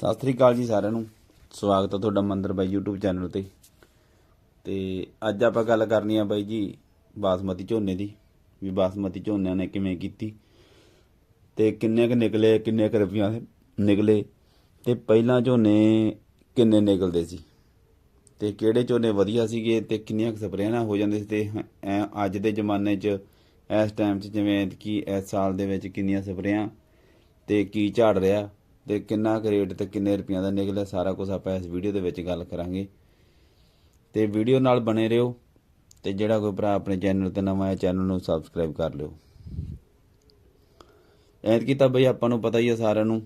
ਸਤਿ ਸ੍ਰੀ ਅਕਾਲ ਜੀ ਸਾਰਿਆਂ ਨੂੰ। ਸਵਾਗਤ ਹੈ ਤੁਹਾਡਾ ਮੰਦਰ ਬਾਈ YouTube ਚੈਨਲ ਤੇ। ਤੇ ਅੱਜ ਆਪਾਂ ਗੱਲ ਕਰਨੀ ਆ ਬਾਈ ਜੀ ਬਾਸਮਤੀ ਝੋਨੇ ਦੀ, ਵੀ ਬਾਸਮਤੀ ਝੋਨਿਆਂ ਨੇ ਕਿਵੇਂ ਕੀਤੀ ਤੇ ਕਿੰਨੇ ਕੁ ਨਿਕਲੇ, ਕਿੰਨੇ ਕੁ ਰੁਪਈਆਂ ਨਿਕਲੇ ਤੇ ਪਹਿਲਾਂ ਝੋਨੇ ਕਿੰਨੇ ਨਿਕਲਦੇ ਸੀ ਤੇ ਕਿਹੜੇ ਝੋਨੇ ਵਧੀਆ ਸੀਗੇ ਤੇ ਕਿੰਨੀਆਂ ਕੁ ਸਪਰੇਆਂ ਨਾਲ ਹੋ ਜਾਂਦੇ ਸੀ ਤੇ ਐਂ ਅੱਜ ਦੇ ਜ਼ਮਾਨੇ 'ਚ, ਇਸ ਟਾਈਮ 'ਚ ਜਿਵੇਂ ਕਿ ਇਸ ਸਾਲ ਦੇ ਵਿੱਚ ਕਿੰਨੀਆਂ ਸਪਰੇਆਂ ਤੇ ਕੀ ਝਾੜ ਰਿਹਾ ਤੇ ਕਿੰਨਾ ਕੁ ਰੇਟ ਤੇ ਕਿੰਨੇ ਰੁਪਈਆਂ ਦਾ ਨਿਕਲਿਆ, ਸਾਰਾ ਕੁਝ ਆਪਾਂ ਇਸ ਵੀਡੀਓ ਦੇ ਵਿੱਚ ਗੱਲ ਕਰਾਂਗੇ। ਤੇ ਵੀਡੀਓ ਨਾਲ ਬਣੇ ਰਹੋ ਤੇ ਜਿਹੜਾ ਕੋਈ ਭਰਾ ਆਪਣੇ ਚੈਨਲ ਤੇ ਨਵਾਂ ਹੈ ਚੈਨਲ ਨੂੰ ਸਬਸਕ੍ਰਾਈਬ ਕਰ ਲਿਓ। ਐਤਕੀ ਤਾਂ ਬਈ ਆਪਾਂ ਨੂੰ ਪਤਾ ਹੀ ਆ ਸਾਰਿਆਂ ਨੂੰ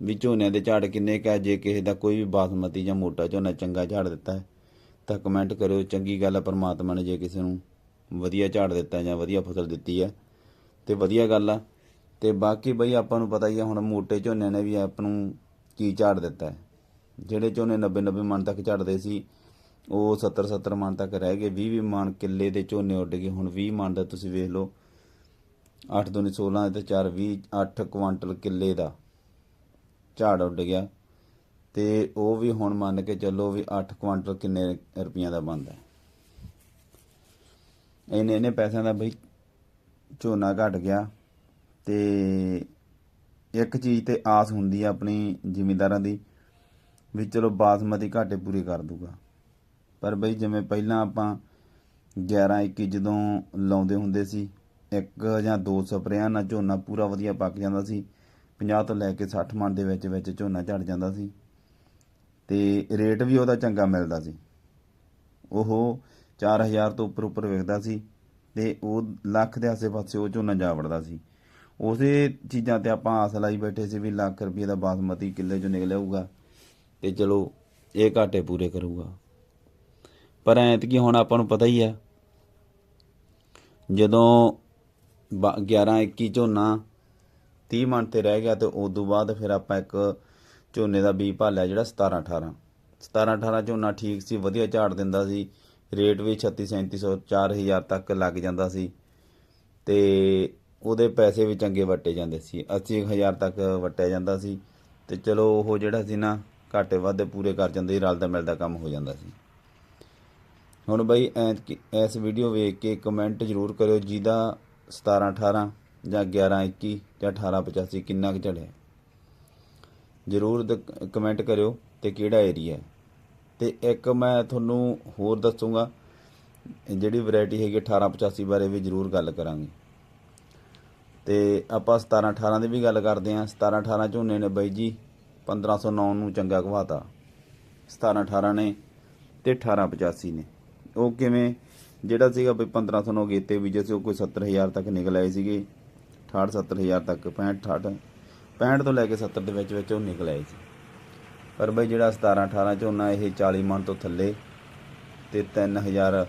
ਵੀ ਝੋਨਿਆਂ ਦੇ ਝਾੜ ਕਿੰਨੇ ਕਾ ਜੇ ਕਿਸੇ ਦਾ ਕੋਈ ਵੀ ਬਾਸਮਤੀ ਜਾਂ ਮੋਟਾ ਝੋਨਾ ਚੰਗਾ ਝਾੜ ਦਿੱਤਾ ਹੈ, ਤਾਂ ਕਮੈਂਟ ਕਰਿਓ, ਚੰਗੀ ਗੱਲ ਹੈ ਪਰਮਾਤਮਾ ਨੇ ਜੇ ਕਿਸੇ ਨੂੰ ਵਧੀਆ ਝਾੜ ਦਿੱਤਾ ਜਾਂ ਵਧੀਆ ਫਸਲ ਦਿੱਤੀ ਹੈ, ਤੇ ਵਧੀਆ ਗੱਲ ਆ। ਤੇ ਬਾਕੀ ਬਈ ਆਪਾਂ ਨੂੰ ਪਤਾ ਹੀ ਆ, ਹੁਣ ਮੋਟੇ ਝੋਨੇ ਨੇ ਵੀ ਆਪ ਨੂੰ ਕੀ ਝਾੜ ਦਿੱਤਾ ਹੈ। ਜਿਹੜੇ ਝੋਨੇ 90 90 ਮਣ ਤੱਕ ਝਾੜਦੇ ਸੀ, ਉਹ 70 70 ਮਣ ਤੱਕ ਰਹਿ ਗਏ। 20 20 ਮਣ ਕਿੱਲੇ ਦੇ ਝੋਨੇ ਉੱਡ ਗਏ। ਹੁਣ 20 ਮਣ ਦਾ ਤੁਸੀਂ ਵੇਖ ਲਓ 8 ਦੋ 16 ਤੇ 4 20 8 ਕੁਆਂਟਲ ਕਿੱਲੇ ਦਾ ਝਾੜ ਉੱਡ ਗਿਆ। ਤੇ ਉਹ ਵੀ ਹੁਣ ਮੰਨ ਕੇ ਚੱਲੋ ਵੀ 8 ਕੁਆਂਟਲ ਕਿੰਨੇ ਰੁਪਈਆਂ ਦਾ ਬਣਦਾ ਹੈ। ਇੰਨੇ ਇੰਨੇ ਪੈਸਿਆਂ ਦਾ ਬਈ ਝੋਨਾ ਘਟ ਗਿਆ। ਤੇ ਇੱਕ ਚੀਜ਼ ਤੇ ਆਸ ਹੁੰਦੀ ਆ ਆਪਣੀ ਜ਼ਿਮੀਂਦਾਰਾਂ ਦੀ ਵੀ ਚਲੋ ਬਾਸਮਤੀ ਘਾਟੇ ਪੂਰੇ ਕਰ ਦੂਗਾ। ਪਰ ਬਈ ਜਿਵੇਂ ਪਹਿਲਾਂ ਆਪਾਂ 11 21 ਜਦੋਂ ਲਾਉਂਦੇ ਹੁੰਦੇ ਸੀ, ਇੱਕ ਜਾਂ ਦੋ ਸਪਰੇਆਂ ਨਾਲ ਝੋਨਾ ਪੂਰਾ ਵਧੀਆ ਪੱਕ ਜਾਂਦਾ ਸੀ 50 ਤੋਂ ਲੈ ਕੇ 60 ਮਣ ਦੇ ਵਿੱਚ ਵਿੱਚ ਝੋਨਾ ਝੜ ਜਾਂਦਾ ਸੀ ਤੇ ਰੇਟ ਵੀ ਉਹਦਾ ਚੰਗਾ ਮਿਲਦਾ ਸੀ। ਉਹ 4000 ਤੋਂ ਉੱਪਰ ਉੱਪਰ ਵਿਕਦਾ ਸੀ ਤੇ ਉਹ ਲੱਖ ਦੇ ਆਸੇ-ਪਾਸੇ ਉਹ ਝੋਨਾ ਜਾ ਵੜਦਾ ਸੀ। ਉਸੇ ਚੀਜ਼ਾਂ ਤੇ ਆਪਾਂ ਆਸ ਲਾਈ ਬੈਠੇ ਸੀ ਵੀ ਲੱਖ ਰੁਪਏ ਦਾ ਬਾਸਮਤੀ ਕਿੱਲੇ ਚੋਂ ਨਿਕਲਿਆ ਹੋਊਗਾ ਤੇ ਚਲੋ ਇਹ ਘਾਟੇ ਪੂਰੇ ਕਰੂਗਾ। ਪਰ ਐਤਕੀ ਹੁਣ ਆਪਾਂ ਨੂੰ ਪਤਾ ਹੀ ਹੈ ਜਦੋਂ 11 21 ਝੋਨਾ 30 ਮਣ ਤੇ ਰਹਿ ਗਿਆ ਤੇ ਉਸ ਤੋਂ ਬਾਅਦ ਫਿਰ ਆਪਾਂ ਇੱਕ ਝੋਨੇ ਦਾ ਬੀਜ ਭਾਲਿਆ ਜਿਹੜਾ 17 18 17 18 ਝੋਨਾ ਠੀਕ ਸੀ, ਵਧੀਆ ਝਾੜ ਦਿੰਦਾ ਸੀ, ਰੇਟ ਵੀ 36 3700 4000 ਤੱਕ ਲੱਗ ਜਾਂਦਾ ਸੀ। ਤੇ ਉਹਦੇ ਪੈਸੇ ਵੀ ਚੰਗੇ ਵਟੇ ਜਾਂਦੇ ਸੀ। 80000 ਤੱਕ ਵਟਿਆ ਜਾਂਦਾ ਸੀ ਤੇ ਚਲੋ ਉਹ ਜਿਹੜਾ ਸੀ ਨਾ, ਘਾਟੇ ਵਾਧੇ ਪੂਰੇ ਕਰ ਜਾਂਦੇ ਸੀ ਰਲਦਾ ਮਿਲਦਾ ਕੰਮ ਹੋ ਜਾਂਦਾ ਸੀ। ਹੁਣ ਬਈ ਐਤਕੀ- ਇਸ ਵੀਡੀਓ ਵੇਖ ਕੇ ਕਮੈਂਟ ਜ਼ਰੂਰ ਕਰਿਓ ਜਿਹਦਾ 17 18 ਜਾਂ 11 21 ਜਾਂ 18 85 ਕਿੰਨਾ ਕੁ ਝੜਿਆ ਜ਼ਰੂਰ ਦ- ਕਮੈਂਟ ਕਰਿਓ ਤੇ ਕਿਹੜਾ ਏਰੀਆ ਹੈ ਤੇ ਇੱਕ ਮੈਂ ਤੁਹਾਨੂੰ ਹੋਰ ਦੱਸੂਗਾ, ਜਿਹੜੀ ਵੈਰਾਈਟੀ ਹੈਗੀ 18 85 ਬਾਰੇ ਵੀ ਜ਼ਰੂਰ ਗੱਲ ਕਰਾਂਗੇ। ਤੇ ਆਪਾਂ 17 18 ਦੀ ਵੀ ਗੱਲ ਕਰਦੇ ਆਂ 17 18 ਝੋਨੇ ਨੇ ਬਾਈ ਜੀ 1509 ਨੂੰ ਚੰਗਾ ਘਵਾਤਾ 17 18 ਨੇ ਤੇ 18 85 ਨੇ। ਉਹ ਕਿਵੇਂ? ਜਿਹੜਾ ਸੀਗਾ ਬਈ 1509 ਗੇਤੇ ਵੀ ਜਿਵੇਂ ਉਹ ਕੋਈ 70000 ਤੱਕ ਨਿਕਲ ਆਏ ਸੀਗੇ 68 70000 ਤੱਕ 65 68 65 ਤੋਂ ਲੈ ਕੇ 70 ਦੇ ਵਿੱਚ ਵਿੱਚ ਉਹ ਨਿਕਲ ਆਏ ਸੀ। ਪਰ ਬਈ ਜਿਹੜਾ 17 18 ਝੋਨਾ, ਇਹ 40 ਮਣ ਤੋਂ ਥੱਲੇ ਤੇ 3000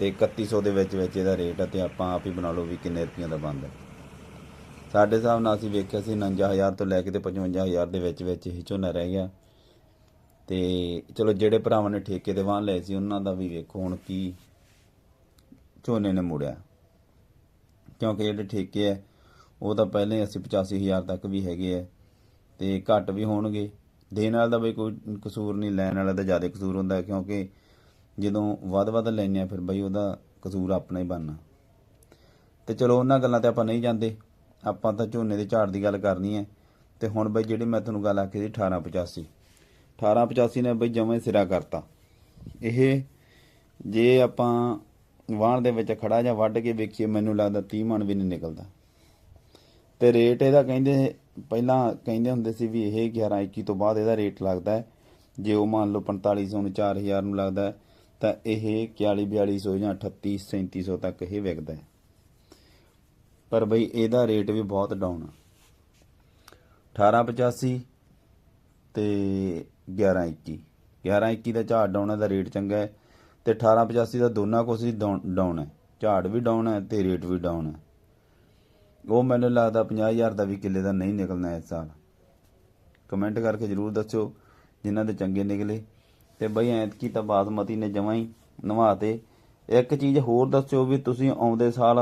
ਤੇ 3100 ਦੇ ਵਿੱਚ ਵਿੱਚ ਇਹਦਾ ਰੇਟ ਆ ਤੇ ਆਪਾਂ ਆਪ ਹੀ ਬਣਾ ਲਓ ਵੀ ਕਿੰਨੇ ਰੁਪਈਆਂ ਦਾ ਬਣਦਾ ਸਾਡੇ ਹਿਸਾਬ ਨਾਲ ਅਸੀਂ ਵੇਖਿਆ ਸੀ 49000 ਤੋਂ ਲੈ ਕੇ ਤੇ 55000 ਦੇ ਵਿੱਚ ਵਿੱਚ ਇਹ ਝੋਨਾ ਰਹਿ ਗਿਆ। ਤੇ ਚਲੋ ਜਿਹੜੇ ਭਰਾਵਾਂ ਨੇ ਠੇਕੇ ਤੇ ਵਾਹਨ ਲਏ ਸੀ, ਉਹਨਾਂ ਦਾ ਵੀ ਵੇਖੋ ਹੁਣ ਕੀ ਝੋਨੇ ਨੇ ਮੁੜਿਆ। ਕਿਉਂਕਿ ਜਿਹੜੇ ਠੇਕੇ ਐ ਉਹ ਤਾਂ ਪਹਿਲੇ ਹੀ 80 85000 ਤੱਕ ਵੀ ਹੈਗੇ ਐ ਤੇ ਘੱਟ ਵੀ ਹੋਣਗੇ। ਦੇਣ ਵਾਲਾ ਦਾ ਬਈ ਕੋਈ ਕਸੂਰ ਨਹੀਂ, ਲੈਣ ਵਾਲਾ ਦਾ ਜ਼ਿਆਦਾ ਕਸੂਰ ਹੁੰਦਾ ਕਿਉਂਕਿ ਜਦੋਂ ਵੱਧ-ਵੱਧ ਲੈਣੇ ਆ, ਫਿਰ ਬਈ ਉਹਦਾ ਕਸੂਰ ਆਪਣਾ ਹੀ ਬਣਨਾ। ਤੇ ਚਲੋ ਉਹਨਾਂ ਗੱਲਾਂ ਤੇ ਆਪਾਂ ਨਹੀਂ ਜਾਂਦੇ। ਆਪਾਂ ਤਾਂ ਝੋਨੇ ਦੇ ਝਾੜ ਦੀ ਗੱਲ ਕਰਨੀ ਹੈ। ਤੇ ਹੁਣ ਬਈ ਜਿਹੜੀ ਮੈਂ ਤੁਹਾਨੂੰ ਗੱਲ ਆਖੀ ਸੀ 1885 1885 ਨੇ ਬਈ ਜਮਾਂ ਸਿਰਾ ਕਰਤਾ। ਇਹ ਜੇ ਆਪਾਂ ਵਾਹਣ ਦੇ ਵਿੱਚ ਖੜਾ ਜਾਂ ਵੱਢ ਕੇ ਵੇਖੀਏ, ਮੈਨੂੰ ਲੱਗਦਾ 30 ਮਣ ਵੀ ਨਹੀਂ ਨਿਕਲਦਾ। ਤੇ ਰੇਟ ਇਹਦਾ ਕਹਿੰਦੇ, ਪਹਿਲਾਂ ਕਹਿੰਦੇ ਹੁੰਦੇ ਸੀ ਵੀ ਇਹ 11 21 ਤੋਂ ਬਾਅਦ ਇਹਦਾ ਰੇਟ ਲੱਗਦਾ ਜੇ ਉਹ ਮੰਨ ਲਓ 4500 ਨੂੰ 4000 ਨੂੰ ਲੱਗਦਾ ਤਾਂ ਇਹ 41 4200 ਜਾਂ 38 3700 ਤੱਕ ਇਹ ਵਿਕਦਾ ਹੈ। ਪਰ ਬਈ ਇਹਦਾ ਰੇਟ ਵੀ ਬਹੁਤ ਡਾਊਨ ਆ। 1885 ਤੇ 1121 1121 ਦਾ ਝਾੜ ਡਾਊਨ ਦਾ ਰੇਟ ਚੰਗਾ ਹੈ ਤੇ 1885 ਦਾ ਦੋਨਾਂ ਕੁਛ ਹੀ ਡਾਊਨ ਹੈ। ਝਾੜ ਵੀ ਡਾਊਨ ਹੈ ਤੇ ਰੇਟ ਵੀ ਡਾਊਨ ਹੈ। ਉਹ ਮੈਨੂੰ ਲੱਗਦਾ 50000 ਦਾ ਵੀ ਕਿੱਲੇ ਦਾ ਨਹੀਂ ਨਿਕਲਣਾ ਇਸ ਸਾਲ। ਕਮੈਂਟ ਕਰਕੇ ਜਰੂਰ ਦੱਸਿਓ ਜਿਨ੍ਹਾਂ ਦੇ ਚੰਗੇ ਨਿਕਲੇ। ਤੇ ਬਈ ਐਤਕੀ ਤਾਂ ਬਾਸਮਤੀ ਨੇ ਜਮਾਂ ਹੀ ਨਵਾਤੇ। ਇੱਕ ਚੀਜ਼ ਹੋਰ ਦੱਸਿਓ ਵੀ ਤੁਸੀਂ ਆਉਂਦੇ ਸਾਲ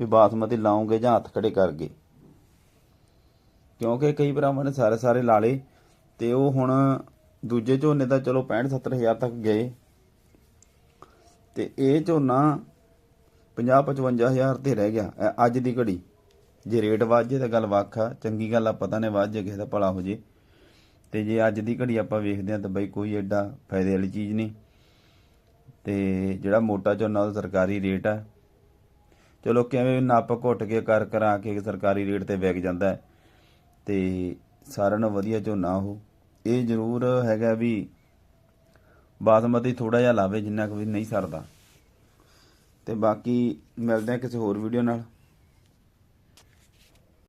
ਵੀ ਬਾਸਮਤੀ ਲਾਉਂਗੇ ਜਾਂ ਹੱਥ ਖੜੇ ਕਰਗੇ। ਕਿਉਂਕਿ ਕਈ ਭਰਾਵਾਂ ਨੇ ਸਾਰੇ ਸਾਰੇ ਲਾ ਲਏ ਤੇ ਉਹ ਹੁਣ ਦੂਜੇ ਝੋਨੇ ਦਾ ਚਲੋ 65 70000 ਤੱਕ ਗਏ। ਤੇ ਇਹ ਝੋਨਾ 50 55000 ਤੇ ਰਹਿ ਗਿਆ ਅੱਜ ਦੀ ਘੜੀ। ਜੇ ਰੇਟ ਵੱਧ ਜੇ ਤਾਂ ਗੱਲ ਵੱਖ ਆ, ਚੰਗੀ ਗੱਲ ਆ, ਪਤਾ ਨੇ ਵੱਧ ਜੇ ਕਿਸੇ ਦਾ ਭਲਾ ਹੋ ਜੇ ਤੇ ਜੇ ਅੱਜ ਦੀ ਘੜੀ ਆਪਾਂ ਵੇਖਦੇ ਹਾਂ ਤਾਂ ਬਈ ਕੋਈ ਐਡਾ ਫਾਇਦੇ ਵਾਲੀ ਚੀਜ਼ ਨਹੀਂ। ਤੇ ਜਿਹੜਾ ਮੋਟਾ ਝੋਨਾ ਉਹਦਾ ਸਰਕਾਰੀ ਰੇਟ ਆ। ਚਲੋ ਕਿਵੇਂ ਨੱਪ ਘੁੱਟ ਕੇ ਕਰ ਕਰਾ ਕੇ ਸਰਕਾਰੀ ਰੇਟ ਤੇ ਵਿਕ ਜਾਂਦਾ ਹੈ। ਤੇ ਸਾਰਿਆਂ ਨਾਲੋਂ ਵਧੀਆ ਝੋਨਾ ਉਹ। ਇਹ ਜ਼ਰੂਰ ਹੈਗਾ ਵੀ ਬਾਸਮਤੀ ਥੋੜਾ ਜਿਹਾ ਲਾਵੇ ਜਿੰਨਾ ਕੁ ਵੀ ਨਹੀਂ ਸਰਦਾ। ਤੇ ਬਾਕੀ ਮਿਲਦੇ ਆ ਕਿਸੇ ਹੋਰ ਵੀਡੀਓ ਨਾਲ।